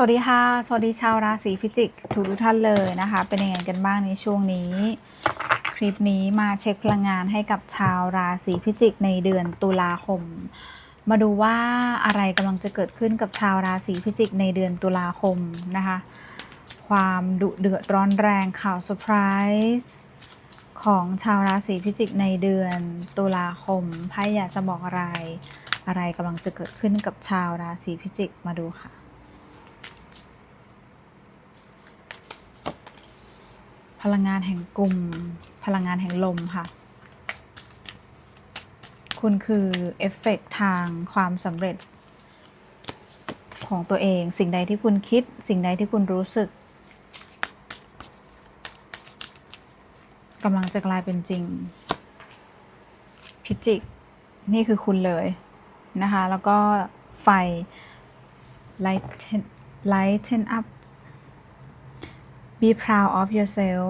สวัสดีค่ะ สวัสดีชาวราศีพิจิกทุกทุกท่านเลยนะคะ เป็นยังไงกันบ้างในช่วงนี้ คลิปนี้มาเช็คพลังงานให้กับชาวราศีพิจิกในเดือนตุลาคม มาดูว่าอะไรกำลังจะเกิดขึ้นกับชาวราศีพิจิกในเดือนตุลาคมนะคะ ความดุเดือดร้อนแรงข่าวเซอร์ไพรส์ของชาวราศีพิจิกในเดือนตุลาคมไพ่อยากจะบอกอะไร อะไรกำลังจะเกิดขึ้นกับชาวราศีพิจิกมาดูค่ะ พลังงานแห่งกลุ่ม พลังงานแห่งลมค่ะ คุณคือเอฟเฟกต์ทางความสำเร็จ ของตัวเอง สิ่งใดที่คุณคิด สิ่งใดที่คุณรู้สึกกำลังจะกลายเป็นจริง พิจิก นี่คือคุณเลยนะคะ แล้วก็ไฟ lighten lighten up be proud of yourself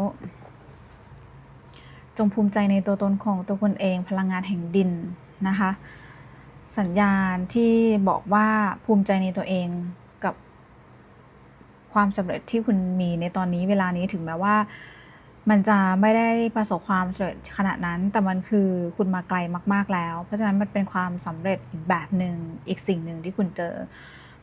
จงภูมิใจในตัวตนของตัวคุณเองพลังงานแห่งดินนะคะ สัญญาณที่บอกว่าภูมิใจในตัวเองกับความสำเร็จที่คุณมีในตอนนี้เวลานี้ถึงแม้ว่า มันจะไม่ได้ประสบความสำเร็จขนาดนั้น แต่มันคือคุณมาไกลมาก ๆแล้ว เพราะฉะนั้นมันเป็นความสำเร็จอีกแบบหนึ่งอีกสิ่งหนึ่งที่คุณเจอ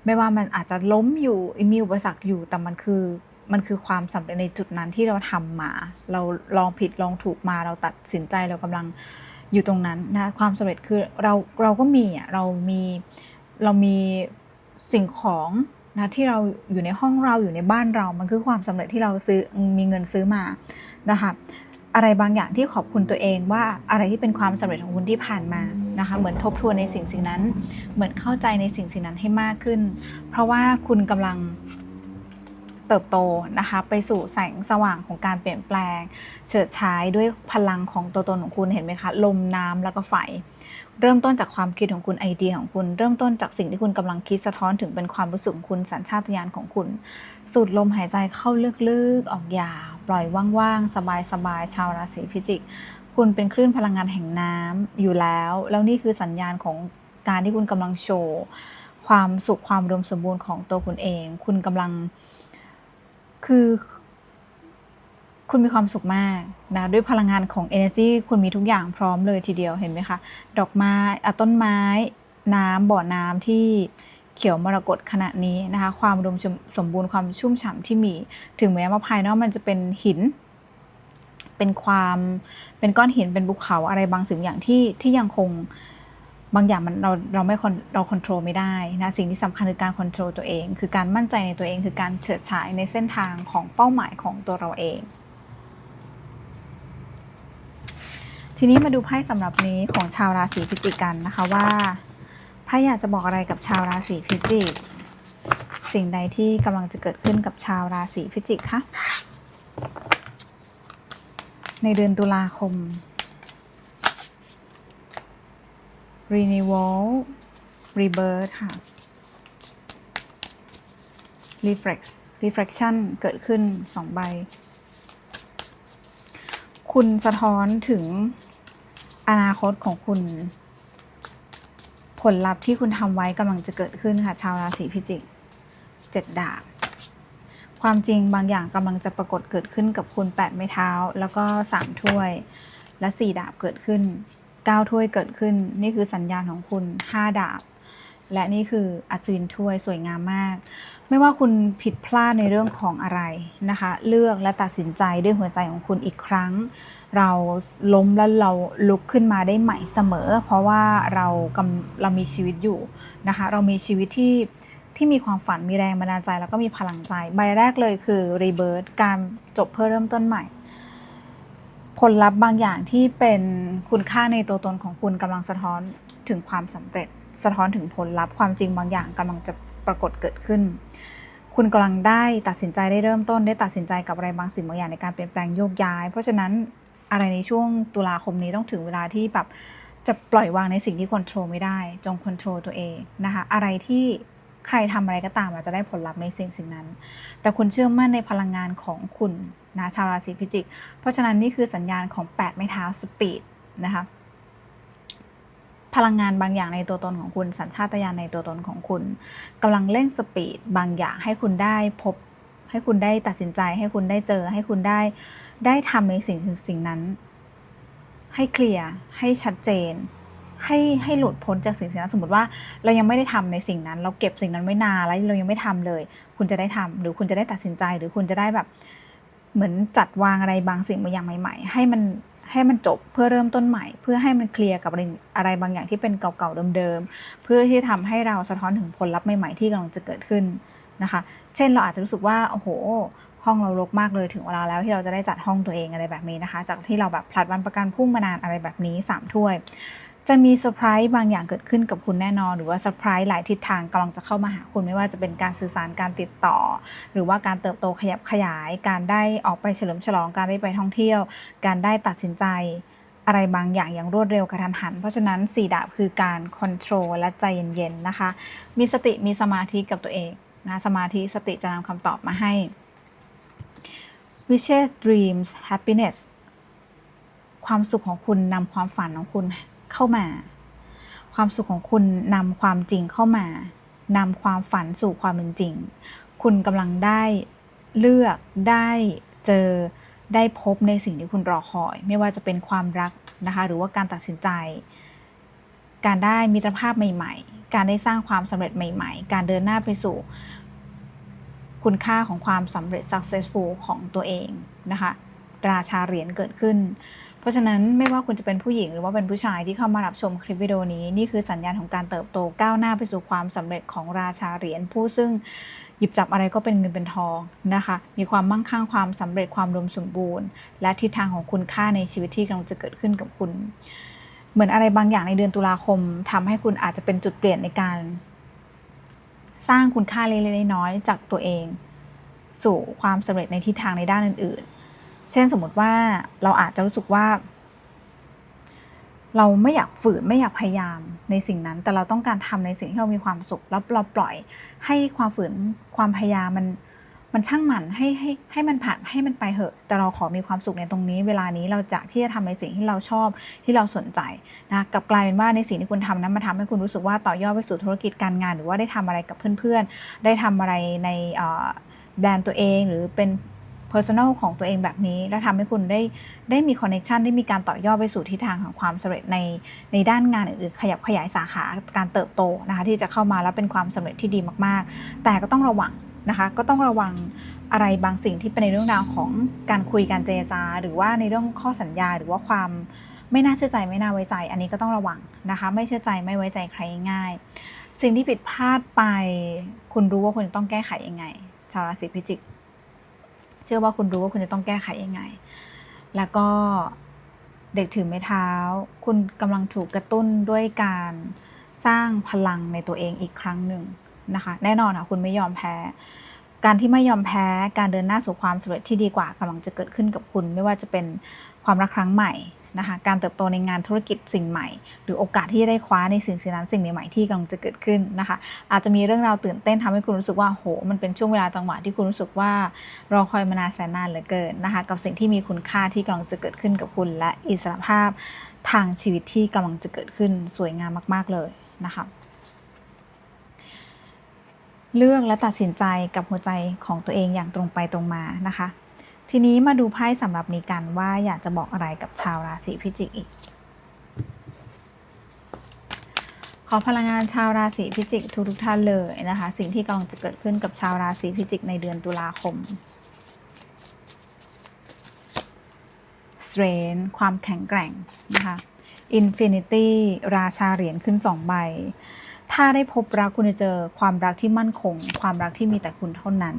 ไม่ว่ามันอาจจะล้มอยู่มีอุปสรรคอยู่แต่มันคือ มันคือความสำเร็จในจุดนั้นที่เราทำมา เราลองผิดลองถูกมา เราตัดสินใจเรากำลังอยู่ตรงนั้นนะความสำเร็จคือเราเราก็มีอะเรามีเรามีสิ่งของนะที่เราอยู่ในห้องเราอยู่ในบ้านเรา มันคือความสำเร็จที่เราซื้อมีเงินซื้อมานะคะอะไรบางอย่างที่ขอบคุณตัวเองว่าอะไรที่เป็นความสำเร็จของคุณที่ผ่านมานะคะเหมือนทบทวนในสิ่งสิ่งนั้น เหมือนเข้าใจในสิ่งสิ่งนั้นให้มากขึ้น เพราะว่าคุณกำลัง เติบโตนะคะไปสู่แสงสว่างของการเปลี่ยนแปลง เฉิดฉายด้วยพลังของตัวตนของคุณเห็นไหมคะ ลมน้ำแล้วก็ไฟ เริ่มต้นจากความคิดของคุณไอเดียของคุณ เริ่มต้นจากสิ่งที่คุณกำลังคิดสะท้อนถึงเป็นความรู้สึกของคุณสัญชาตญาณของคุณ สูดลมหายใจเข้าลึกๆออกยาว ปล่อยว่างๆสบายๆชาวราศีพิจิก คุณเป็นคลื่นพลังงานแห่งน้ำอยู่แล้ว แล้วนี่คือสัญญาณของการที่คุณกำลังโชว์ความสุขความรวมสมบูรณ์ของตัวคุณเอง คุณกำลัง คือคุณมีความสุขมากนะด้วยพลังงานของ energy คุณมีทุกอย่างพร้อมเลยทีเดียวเห็นไหมคะ ดอกไม้อะต้นไม้ น้ำบ่อน้ำที่เขียวมรกตขณะนี้นะคะ ความรวมสมบูรณ์ความชุ่มฉ่ำที่มี ถึงแม้ว่าภายนอกมันจะเป็นหิน เป็นความเป็นก้อนหินเป็นภูเขาอะไรบางสิ่งอย่างที่ที่ยังคง บางอย่างมันเราเราไม่คอนเราควบคุมไม่ได้นะสิ่งที่สำคัญคือการควบคุมตัวเอง คือการมั่นใจในตัวเองคือการเฉิดฉายในเส้นทางของเป้าหมายของตัวเราเอง ทีนี้มาดูไพ่สำหรับนี้ของชาวราศีพิจิกกันนะคะว่าไพ่อยากจะบอกอะไรกับชาวราศีพิจิกสิ่งใดที่กำลังจะเกิดขึ้นกับชาวราศีพิจิกคะในเดือนตุลาคม renewal rebirth ค่ะ reflex reflection เกิดขึ้นสองใบ คุณสะท้อนถึงอนาคตของคุณ ผลลัพธ์ที่คุณทำไว้กำลังจะเกิดขึ้นค่ะ ชาวราศีพิจิกเจ็ดดาบความจริงบางอย่างกำลังจะปรากฏเกิดขึ้นกับคุณแปดไม้เท้า แล้วก็สามถ้วย และสี่ดาบเกิดขึ้น เก้าถ้วยเกิดขึ้น นี่คือสัญญาณของคุณห้าดาบ และนี่คืออัศวินถ้วยสวยงามมาก ไม่ว่าคุณผิดพลาดในเรื่องของอะไรนะคะ เลือกและตัดสินใจด้วยหัวใจของคุณอีกครั้ง เราล้มแล้วเราลุกขึ้นมาได้ใหม่เสมอ เพราะว่าเรากำเรามีชีวิตอยู่นะคะ เรามีชีวิตที่ที่มีความฝันมีแรงบันดาลใจ แล้วก็มีพลังใจ ใบแรกเลยคือรีเบิร์ตการจบเพื่อเริ่มต้นใหม่ ผลลัพธ์บางอย่างที่เป็นคุณค่าในตัวตนของคุณกำลังสะท้อนถึงความสำเร็จ สะท้อนถึงผลลัพธ์ความจริงบางอย่างกำลังจะปรากฏเกิดขึ้น คุณกำลังได้ตัดสินใจได้เริ่มต้น ได้ตัดสินใจกับอะไรบางสิ่งบางอย่างในการเปลี่ยนแปลงโยกย้าย เพราะฉะนั้นอะไรในช่วงตุลาคมนี้ต้องถึงเวลาที่แบบจะปล่อยวางในสิ่งที่ควบคุมไม่ได้ จงควบคุมตัวเองนะคะอะไรที่ ใครทำอะไรก็ตามอาจจะได้ผลลัพธ์ในสิ่งสิ่งนั้น แต่คุณเชื่อมั่นในพลังงานของคุณนะชาวราศีพิจิก เพราะฉะนั้นนี่คือสัญญาณของ 8 ไม้เท้าสปีดนะคะพลังงานบางอย่างในตัวตนของคุณ สัญชาตญาณในตัวตนของคุณกำลังเร่งสปีดบางอย่างให้คุณได้พบ ให้คุณได้ตัดสินใจ ให้คุณได้เจอ ให้คุณได้ได้ทำในสิ่งสิ่งนั้น ให้เคลียร์ให้ชัดเจน ให้ให้หลุดพ้นจากสิ่งนั้นสมมติว่าเรายังไม่ได้ทำในสิ่งนั้น เราเก็บสิ่งนั้นไว้นานแล้วเรายังไม่ทำเลย คุณจะได้ทำหรือคุณจะได้ตัดสินใจ หรือคุณจะได้แบบ เหมือนจัดวางอะไรบางสิ่งบางอย่างใหม่ ๆ ให้มันให้มันจบเพื่อเริ่มต้นใหม่ เพื่อให้มันเคลียร์กับอะไรอะไรบางอย่างที่เป็นเก่าๆเดิมๆเพื่อที่ทำให้เราสะท้อนถึงผลลัพธ์ใหม่ๆที่กำลังจะเกิดขึ้นนะคะ เช่นเราอาจจะรู้สึกว่าโอ้โห ห้องเรารกมากเลยถึงเวลาแล้วที่เราจะได้จัดห้องตัวเองอะไรแบบนี้นะคะ จากที่เราแบบผลัดวันประกันพรุ่งมานานอะไรแบบนี้3ถ้วย จะมีเซอร์ไพรส์บางอย่างเกิดขึ้นกับคุณแน่นอน หรือว่าเซอร์ไพรส์หลายทิศทางกำลังจะเข้ามาหาคุณไม่ว่าจะเป็นการสื่อสารการติดต่อ หรือว่าการเติบโตขยับขยาย การได้ออกไปเฉลิมฉลองการได้ไปท่องเที่ยว การได้ตัดสินใจ อะไรบางอย่างอย่างรวดเร็วกระทันหัน เพราะฉะนั้นสี่ดาบคือการคอนโทรลและใจเย็นๆนะคะ มีสติมีสมาธิกับตัวเองนะสมาธิสติจะนำคำตอบมาให้ wishes dreams happiness ความสุขของคุณนำความฝันของคุณ เข้ามา ความสุขของคุณนำความจริงเข้ามานำความฝันสู่ความเป็นจริง คุณกำลังได้เลือกได้เจอได้พบในสิ่งที่คุณรอคอย ไม่ว่าจะเป็นความรักนะคะ หรือว่าการตัดสินใจ การได้มิตรภาพใหม่ ๆ การได้สร้างความสำเร็จใหม่ ๆ การเดินหน้าไปสู่คุณค่าของความสำเร็จ successful ของตัวเองนะคะ ราชาเหรียญเกิดขึ้น ราะฉะนั้นไม่ว่าคุณจะเป็นผู้หญิงหรือว่าเป็นผู้ชายที่เข้ามารับชมคลิปวิดีโอนี้ นี่คือสัญญาณของการเติบโตก้าวหน้าไปสู่ความสำเร็จของราชาเหรียญผู้ซึ่งหยิบจับอะไรก็เป็นเงินเป็นทองนะคะ มีความมั่งคั่งความสำเร็จความรวมสมบูรณ์ และทิศทางของคุณค่าในชีวิตที่กำลังจะเกิดขึ้นกับคุณ เหมือนอะไรบางอย่างในเดือนตุลาคมทำให้คุณอาจจะเป็นจุดเปลี่ยนในการ สร้างคุณค่าเล็กๆน้อยๆจากตัวเอง สู่ความสำเร็จในทิศทางในด้านอื่นๆ เช่นสมมติว่าเราอาจจะรู้สึกว่า เราไม่อยากฝืนไม่อยากพยายามในสิ่งนั้น แต่เราต้องการทำในสิ่งที่เรามีความสุขแล้วเราปล่อยให้ความฝืนความพยายามมันมันช่างมันให้ให้ให้มันผ่านให้มันไปเหอะ แต่เราขอมีความสุขในตรงนี้ เวลานี้เราจะที่จะทำในสิ่งที่เราชอบที่เราสนใจนะกลับกลายเป็นว่าในสิ่งที่คุณทำนั้นมาทำให้คุณรู้สึกว่าต่อยอดไปสู่ธุรกิจการงาน หรือว่าได้ทำอะไรกับเพื่อนๆ ได้ทำอะไรในแบรนด์ตัวเอง หรือเป็น personal ของตัวเองแบบนี้ แล้วทำให้คุณได้ได้มี connection ได้มีการต่อยอดไปสู่ทิศทางของความสำเร็จในในด้านงานอื่นๆขยับขยายสาขาการเติบโตนะคะที่จะเข้ามาแล้วเป็นความสำเร็จที่ดีมากๆ แต่ก็ต้องระวังนะคะก็ต้องระวังอะไรบางสิ่งที่เป็นในเรื่องราวของการคุยการเจรจา หรือว่าในเรื่องข้อสัญญาหรือว่าความไม่น่าเชื่อใจไม่น่าไว้ใจ อันนี้ก็ต้องระวังนะคะไม่เชื่อใจไม่ไว้ใจใครง่าย สิ่งที่ผิดพลาดไป คุณรู้ว่าคุณต้องแก้ไขยังไง ชาวราศีพิจิก เชื่อว่าคุณรู้ว่าคุณจะต้องแก้ไขยังไง แล้วก็เด็กถือไม้เท้า คุณกำลังถูกกระตุ้นด้วยการสร้างพลังในตัวเองอีกครั้งหนึ่งนะคะ แน่นอนค่ะคุณไม่ยอมแพ้ การที่ไม่ยอมแพ้การเดินหน้าสู่ความสำเร็จที่ดีกว่ากำลังจะเกิดขึ้นกับคุณ ไม่ว่าจะเป็นความรักครั้งใหม่ นะคะการเติบโตในงานธุรกิจสิ่งใหม่ หรือโอกาสที่จะได้คว้าในสิ่งสิ่งนั้นสิ่งใหม่ๆที่กำลังจะเกิดขึ้นนะคะ อาจจะมีเรื่องราวตื่นเต้นทำให้คุณรู้สึกว่าโห มันเป็นช่วงเวลาจังหวะที่คุณรู้สึกว่ารอคอยมานานแสนนานเหลือเกินนะคะ กับสิ่งที่มีคุณค่าที่กำลังจะเกิดขึ้นกับคุณ และอิสรภาพทางชีวิตที่กำลังจะเกิดขึ้นสวยงามมาก ๆเลยนะคะเลือกและตัดสินใจกับหัวใจของตัวเองอย่างตรงไปตรงมานะคะ ทีนี้มาดูไพ่สำหรับนี้กันว่าอยากจะบอกอะไรกับชาวราศีพิจิกอีก ขอพลังงานชาวราศีพิจิกทุกทุกท่านเลยนะคะ สิ่งที่กำลังจะเกิดขึ้นกับชาวราศีพิจิกในเดือนตุลาคม strength ความแข็งแกร่งนะคะ infinity ราชาเหรียญขึ้นสองใบ ถ้าได้พบรักคุณจะเจอความรักที่มั่นคง ความรักที่มีแต่คุณเท่านั้น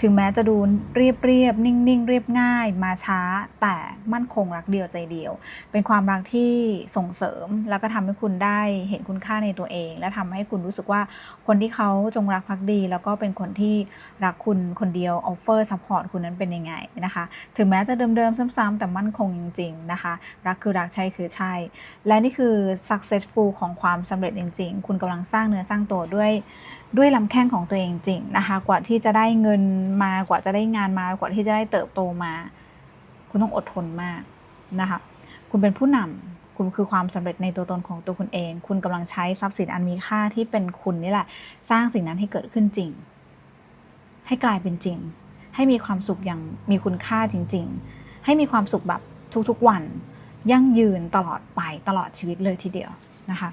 ถึงแม้จะดูเรียบเรียบนิ่งนิ่งเรียบง่าย มาช้า แต่มั่นคงรักเดียวใจเดียว เป็นความรักที่ส่งเสริมแล้วก็ทำให้คุณได้เห็นคุณค่าในตัวเอง และทำให้คุณรู้สึกว่าคนที่เขาจงรักภักดี แล้วก็เป็นคนที่รักคุณคนเดียวออฟเฟอร์ซัพพอร์ตคุณนั้นเป็นยังไงนะคะ ถึงแม้จะเดิมๆซ้ำๆแต่มั่นคงจริง ๆนะคะ รักคือรักใช่คือใช่ และนี่คือ successful ของความสำเร็จจริง ๆ คุณกำลังสร้างเนื้อสร้างตัวด้วยด้วยลำแข้งของตัวเองจริงนะคะ กว่าที่จะได้เงินมากว่าจะได้งานมากว่าที่จะได้เติบโตมา คุณต้องอดทนมากนะคะคุณเป็นผู้นำคุณคือความสำเร็จในตัวตนของตัวคุณเอง คุณกำลังใช้ทรัพย์สินอันมีค่าที่เป็นคุณนี่แหละ สร้างสิ่งนั้นให้เกิดขึ้นจริง ให้กลายเป็นจริง ให้มีความสุขอย่างมีคุณค่าจริง ๆ ให้มีความสุขแบบทุกๆวัน ยั่งยืนตลอดไปตลอดชีวิตเลยทีเดียวนะคะ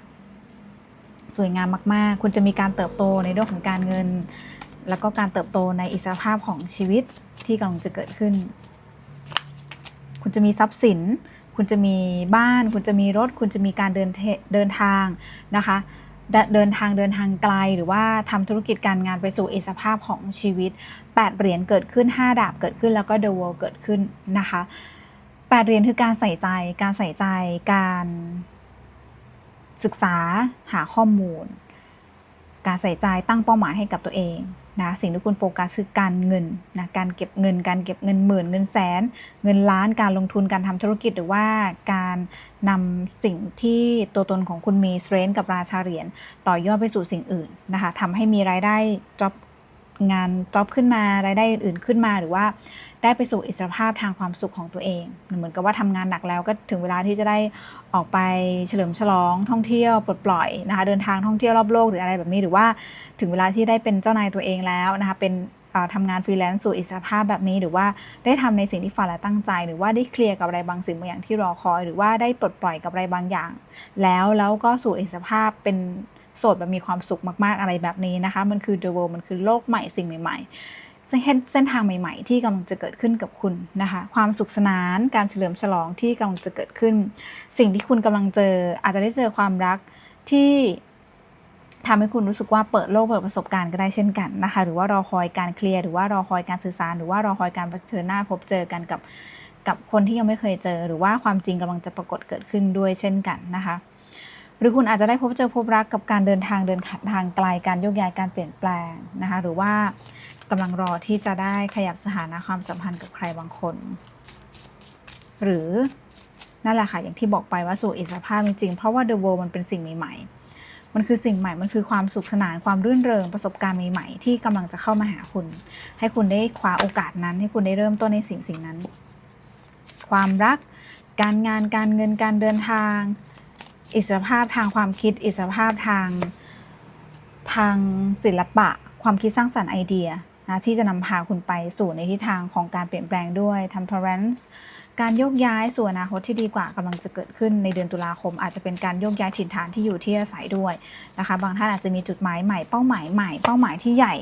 สวยงามมาก ๆ คุณจะมีการเติบโตในเรื่องของการเงิน แล้วก็การเติบโตในอิสรภาพของชีวิตที่กำลังจะเกิดขึ้น คุณจะมีทรัพย์สิน คุณจะมีบ้าน คุณจะมีรถ คุณจะมีการเดินเทเดินทางนะคะเดินทางเดินทางไกลหรือว่าทำธุรกิจการงานไปสู่อิสรภาพของชีวิต 8 เหรียญเกิดขึ้น 5 ดาบเกิดขึ้นแล้วก็ The World เกิดขึ้นนะคะ 8 เหรียญคือการใส่ใจ การใส่ใจ การ ศึกษาหาข้อมูล การใส่ใจตั้งเป้าหมายให้กับตัวเองนะสิ่งที่คุณโฟกัสคือการเงินนะการเก็บเงิน การเก็บเงินหมื่นเงินแสน เงินล้านการลงทุนการทำธุรกิจหรือว่าการนำสิ่งที่ตัวตนของคุณมีสเตรนกับราชาเหรียญต่อยอดไปสู่สิ่งอื่นนะคะทำให้มีรายได้จ็อบงานจ็อบขึ้นมารายได้อื่นขึ้นมาหรือว่า ได้ไปสู่อิสรภาพทางความสุขของตัวเอง เหมือนกับว่าทำงานหนักแล้วก็ถึงเวลาที่จะได้ออกไปเฉลิมฉลองท่องเที่ยวปลดปล่อยนะคะเดินทางท่องเที่ยวรอบโลกหรืออะไรแบบนี้ หรือว่าถึงเวลาที่ได้เป็นเจ้านายตัวเองแล้วนะคะเป็นทำงานฟรีแลนซ์สู่อิสรภาพแบบนี้ หรือว่าได้ทำในสิ่งที่ฝันและตั้งใจ หรือว่าได้เคลียร์กับอะไรบางสิ่งบางอย่างที่รอคอย หรือว่าได้ปลดปล่อยกับอะไรบางอย่าง แล้วแล้วก็สู่อิสรภาพเป็นโสดแบบมีความสุขมาก ๆ อะไรแบบนี้นะคะ มันคือ the world มันคือโลกใหม่สิ่งใหม่ ๆ เส้นเส้นทางใหม่ ๆ ที่กำลังจะเกิดขึ้นกับคุณนะคะ ความสุขสนานการเฉลิมฉลองที่กำลังจะเกิดขึ้น สิ่งที่คุณกำลังเจออาจจะได้เจอความรักที่ทำให้คุณรู้สึกว่าเปิดโลกเปิดประสบการณ์ก็ได้เช่นกันนะคะ หรือว่ารอคอยการเคลียร์หรือว่ารอคอยการสื่อสาร หรือว่ารอคอยการเผชิญหน้าพบเจอกันกับกับคนที่ยังไม่เคยเจอ หรือว่าความจริงกำลังจะปรากฏเกิดขึ้นด้วยเช่นกันนะคะ หรือคุณอาจจะได้พบเจอพบรักกับการเดินทางเดินทางไกลการโยกย้ายการเปลี่ยนแปลงนะคะ หรือว่า กำลังรอที่จะได้ขยับสถานะความสัมพันธ์กับใครบางคน หรือนั่นแหละค่ะอย่างที่บอกไปว่าสู่อิสรภาพจริงๆเพราะว่า The World มันเป็นสิ่งใหม่ๆ มันคือสิ่งใหม่ มันคือความสุขสนานความรื่นเริงประสบการณ์ใหม่ๆที่กำลังจะเข้ามาหาคุณ ให้คุณได้คว้าโอกาสนั้น ให้คุณได้เริ่มต้นในสิ่งสิ่งนั้น ความรัก การงานการเงินการเดินทาง อิสรภาพทางความคิด อิสรภาพทางทางศิลปะ ความคิดสร้างสรรค์ไอเดีย นะที่จะนำพาคุณไปสู่ในทิศทางของการเปลี่ยนแปลงด้วย temperance การโยกย้ายสู่อนาคตที่ดีกว่ากำลังจะเกิดขึ้นในเดือนตุลาคม อาจจะเป็นการโยกย้ายถิ่นฐานที่อยู่ที่อาศัยด้วยนะคะ บางท่านอาจจะมีจุดหมายใหม่เป้าหมายใหม่เป้าหมายที่ใหญ่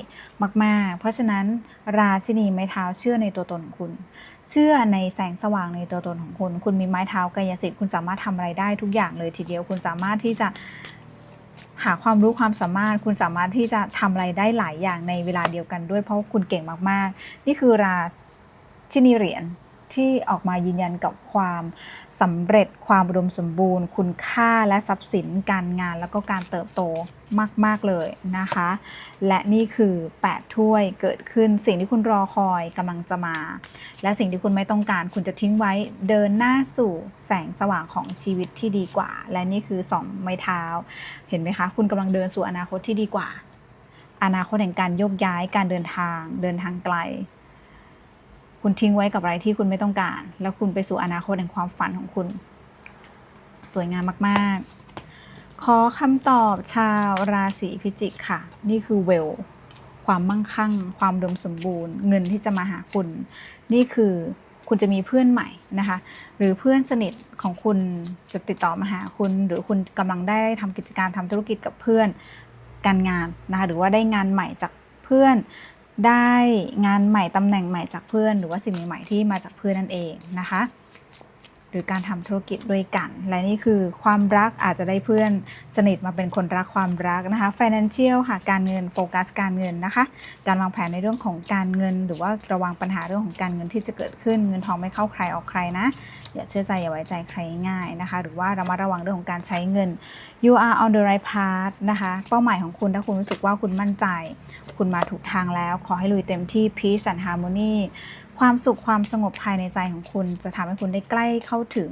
มาก ๆ เพราะฉะนั้นราชินีไม้เท้าเชื่อในตัวตนของคุณ เชื่อในแสงสว่างในตัวตนของคุณ คุณมีไม้เท้ากายสิทธิ์คุณสามารถทำอะไรได้ทุกอย่างเลยทีเดียวคุณสามารถที่จะ หาความรู้ความสามารถ คุณสามารถที่จะทำอะไรได้หลายอย่างในเวลาเดียวกันด้วยเพราะคุณเก่งมาก ๆ นี่คือราชินีเหรียญ ที่ออกมายืนยันกับความสำเร็จความอุดมสมบูรณ์ คุณค่าและทรัพย์สินการงานแล้วก็การเติบโตมาก ๆ เลยนะคะ และนี่คือ 8 ถ้วยเกิดขึ้นสิ่งที่คุณรอคอยกำลังจะมา และสิ่งที่คุณไม่ต้องการคุณจะทิ้งไว้เดินหน้าสู่แสงสว่างของชีวิตที่ดีกว่า และนี่คือ 2 ไม้เท้า เห็นไหมคะ คุณกำลังเดินสู่อนาคตที่ดีกว่า อนาคตแห่งการโยกย้ายการเดินทางเดินทางไกล คุณทิ้งไว้กับอะไรที่คุณไม่ต้องการ แล้วคุณไปสู่อนาคตแห่งความฝันของคุณ สวยงามมาก ๆ ขอคำตอบชาวราศีพิจิกค่ะ นี่คือเวล ความมั่งคั่ง ความดมสมบูรณ์ เงินที่จะมาหาคุณ นี่คือคุณจะมีเพื่อนใหม่นะคะ หรือเพื่อนสนิทของคุณจะติดต่อมาหาคุณ หรือคุณกำลังได้ทำกิจการทำธุรกิจกับเพื่อนการงานนะคะ หรือว่าได้งานใหม่จากเพื่อน ได้งานใหม่ตำแหน่งใหม่จากเพื่อน หรือว่าสิ่งใหม่ๆที่มาจากเพื่อนนั่นเองนะคะ หรือการทำธุรกิจด้วยกัน และนี่คือความรักอาจจะได้เพื่อนสนิทมาเป็นคนรักความรักนะคะ financial ค่ะการเงินโฟกัสการเงินนะคะ การวางแผนในเรื่องของการเงิน หรือว่าระวังปัญหาเรื่องของการเงินที่จะเกิดขึ้น เงินทองไม่เข้าใครออกใครนะอย่าเชื่อใจอย่าไว้ใจใครง่ายนะคะ หรือว่าเรามาระวังเรื่องของการใช้เงิน you are on the right path นะคะ เป้าหมายของคุณถ้าคุณรู้สึกว่าคุณมั่นใจ คุณมาถูกทางแล้ว ขอให้ลุยเต็มที่ peace and harmony ความสุขความสงบภายในใจของคุณ จะทำให้คุณได้ใกล้เข้าถึง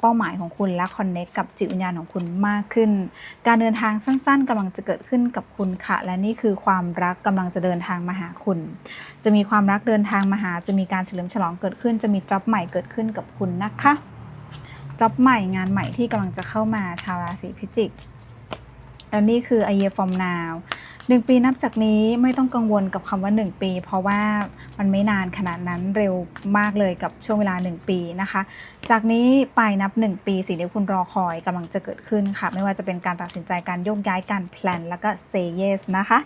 เป้าหมายของคุณและคอนเน็กกับจิตวิญญาณของคุณมากขึ้น การเดินทางสั้นๆกำลังจะเกิดขึ้นกับคุณค่ะ และนี่คือความรักกำลังจะเดินทางมาหาคุณ จะมีความรักเดินทางมาหา จะมีการเฉลิมฉลองเกิดขึ้น จะมีจ็อบใหม่เกิดขึ้นกับคุณนะคะจ็อบใหม่งานใหม่ที่กำลังจะเข้ามาชาวราศีพิจิก แล้วนี่คือ a year from now หนึ่งปีนับจากนี้ไม่ต้องกังวลกับคำว่า 1 ปี เพราะว่ามันไม่นานขนาดนั้นเร็วมากเลยกับช่วงเวลา 1 ปีนะคะ จากนี้ไปนับ 1 ปีสิ่งที่คุณรอคอยกำลังจะเกิดขึ้นค่ะ ไม่ว่าจะเป็นการตัดสินใจการโยกย้ายการแพลนแล้วก็ say yes นะคะ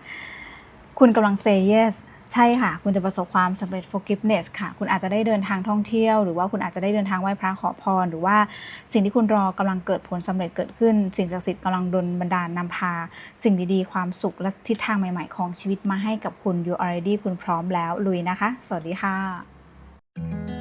คุณกำลัง say yes ใช่ค่ะ คุณจะประสบความสำเร็จ forgiveness ค่ะ คุณอาจจะได้เดินทางท่องเที่ยว หรือว่าคุณอาจจะได้เดินทางไหว้พระขอพร หรือว่าสิ่งที่คุณรอกำลังเกิดผลสำเร็จเกิดขึ้น สิ่งศักดิ์สิทธิ์กำลังดลบันดาลนำพา สิ่งดีๆ ความสุขและทิศทางใหม่ ๆ ของชีวิตมาให้กับคุณ you already คุณพร้อมแล้วลุยนะคะ สวัสดีค่ะ